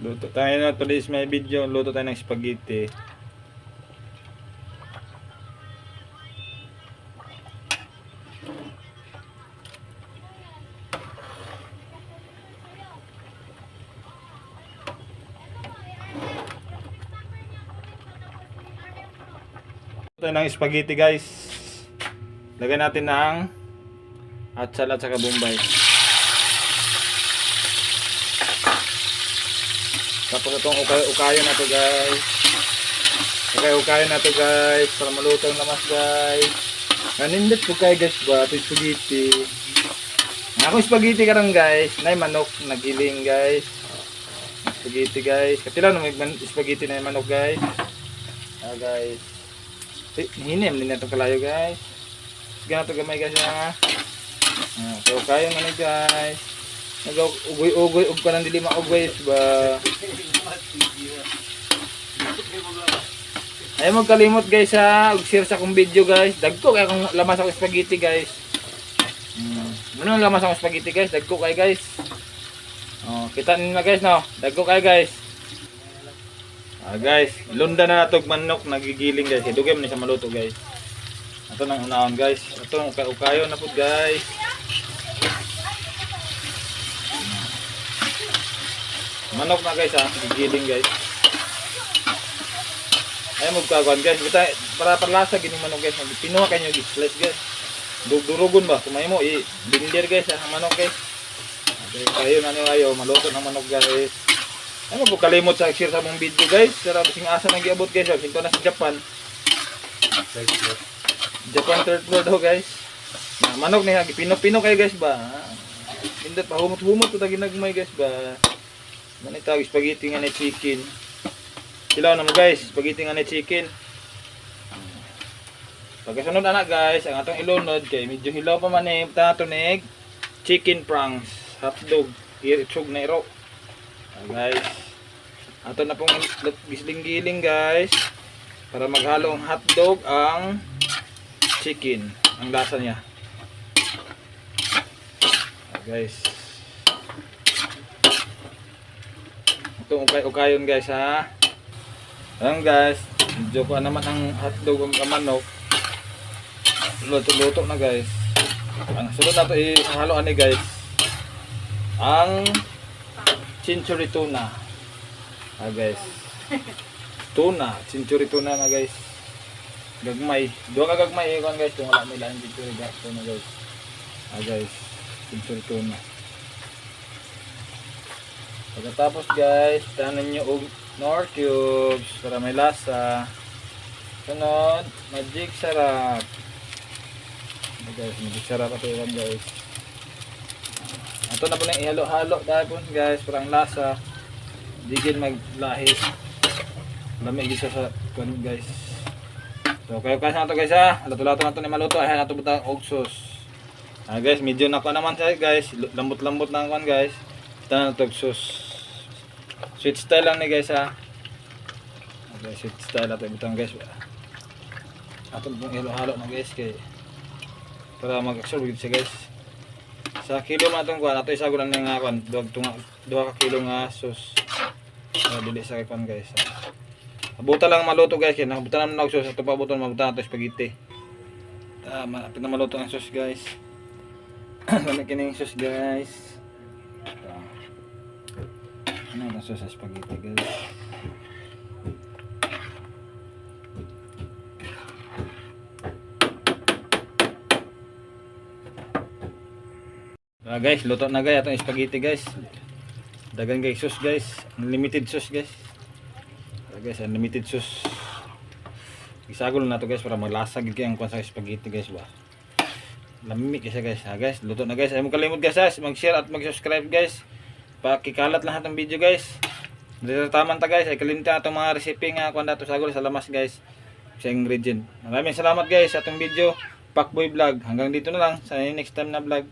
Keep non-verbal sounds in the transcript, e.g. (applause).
Luto tayo na today's my video. Luto tayo ng spaghetti. Luto tayo ng spaghetti guys. Lagyan natin ng atsal at saka bombay. Tapos itong ukay ukayo na to guys. Ukay ukayo na to guys. Para maluto ang lamas guys. Nanindot po kayo guys ba? Ito spaghetti. Ako spaghetti karon guys. Nay manok nagiling guys. Spaghetti guys. Katila no spaghetti na manok guys. Ah guys. Eh, hinim din na itong kalayo guys. Sige na ito gamay guys ha. Ah, so kayo ni guys. Nag-ugoy-ugoy ug ka nang dili maugay ba. Ayaw mo kalimot guys ha, ug share sa akong video guys. Dagko kay akong lamas akong spaghetti guys. Mm. Ano lamas akong spaghetti guys? Dagko kay guys. Oh, kita na guys no. Dagko kay guys. Ah guys, lunda na natog manok nagigiling guys. Idugay man ni sa maluto guys. Ato nang unahon guys. Ato ukay ukayo na pud guys. Manok na guys ha, gigiling guys. Ay mo kagwan guys, kita para parlasa gini manok guys. Pinuha kanyo gi-slice guys. Dugdurugon ba? Kumay mo i binder guys ang manok guys. Okay, kayo na niyo ayo maluto ng manok guys. Ay mo kalimot sa share sa mong video guys. Sara sing asa nang giabot guys. Sinto na sa Japan. Japan third world ho guys. Na, manok ni hagi pino-pino kayo guys ba. Pindot pa humot-humot to ginagmay guys ba. Manita spaghetti nga na chicken. Silaw na mo guys, spaghetti nga na chicken. Pagkasunod anak guys, ang atong ilunod kay medyo hilaw pa man eh, tatunig chicken pranks, hotdog, iritsog na iro. Ah, guys, ato na pong gisling-giling guys. Para maghalo ang hotdog ang chicken, ang lasa niya. Ah, guys, ito ukay-ukayon guys ha. Ayan guys, medyo ko naman ang hotdog ang kamanok. Luto-luto na guys. Ang sunod na ito ihaloan ni guys. Ang chinchuri tuna. Ah guys. (laughs) Tuna, chinchuri tuna na guys. Gagmay. Dua ka gagmay ikon guys. Kung wala nila ang chinchuri tuna guys. Ah guys. Chinchuri tuna. Pagkatapos guys, tanan nyo og nor cubes para may lasa. Sunod, magic sarap. Ito guys, magic sarap ito yan guys. Ito na po na ihalo-halo dahil po guys, parang lasa. Digil maglahis. Lamig isa sa kun guys. So kayo guys na to guys ha. Lato-lato na to ni maluto. Ay na to butang og sauce. Ah guys, medyo na ko naman siya guys. Lambot-lambot na kuan guys. Ito na sauce. Sweet style lang ni guys ha. Okay, sweet style ato butang guys. Ato pong halo-halo na guys kay para mag-absorb gid siya guys. Sa kilo man itong kuan, ato isago lang nga kuan, duwag tunga, duha ka kilo nga sauce. Para dili sa kuan guys. Abuta lang maluto guys, kaya nakabuta naman og sauce, ato pa abuton mabuta nato spaghetti. Tama, apit na maluto ang sauce guys. (coughs) Lamig kining sauce guys. Ano sauce sa spaghetti guys? Ah guys, luto na guys atong spaghetti guys. Dagan guys sauce guys, unlimited sauce guys. Ah, guys, unlimited sauce. Isagol na to guys para malasa gid kay ang kwan sa spaghetti guys ba. Lamig kasi guys. Ha guys, luto na guys. Ay mo kalimot guys, ha? mag-share at mag-subscribe guys. Pakikalat lahat ng video guys. Dito taman ta guys, ay kalimta atong mga recipe nga kung dato sagol sa lamas guys. Sa ingredient. Maraming salamat guys sa atong video. Pakboy vlog. Hanggang dito na lang sa next time na vlog.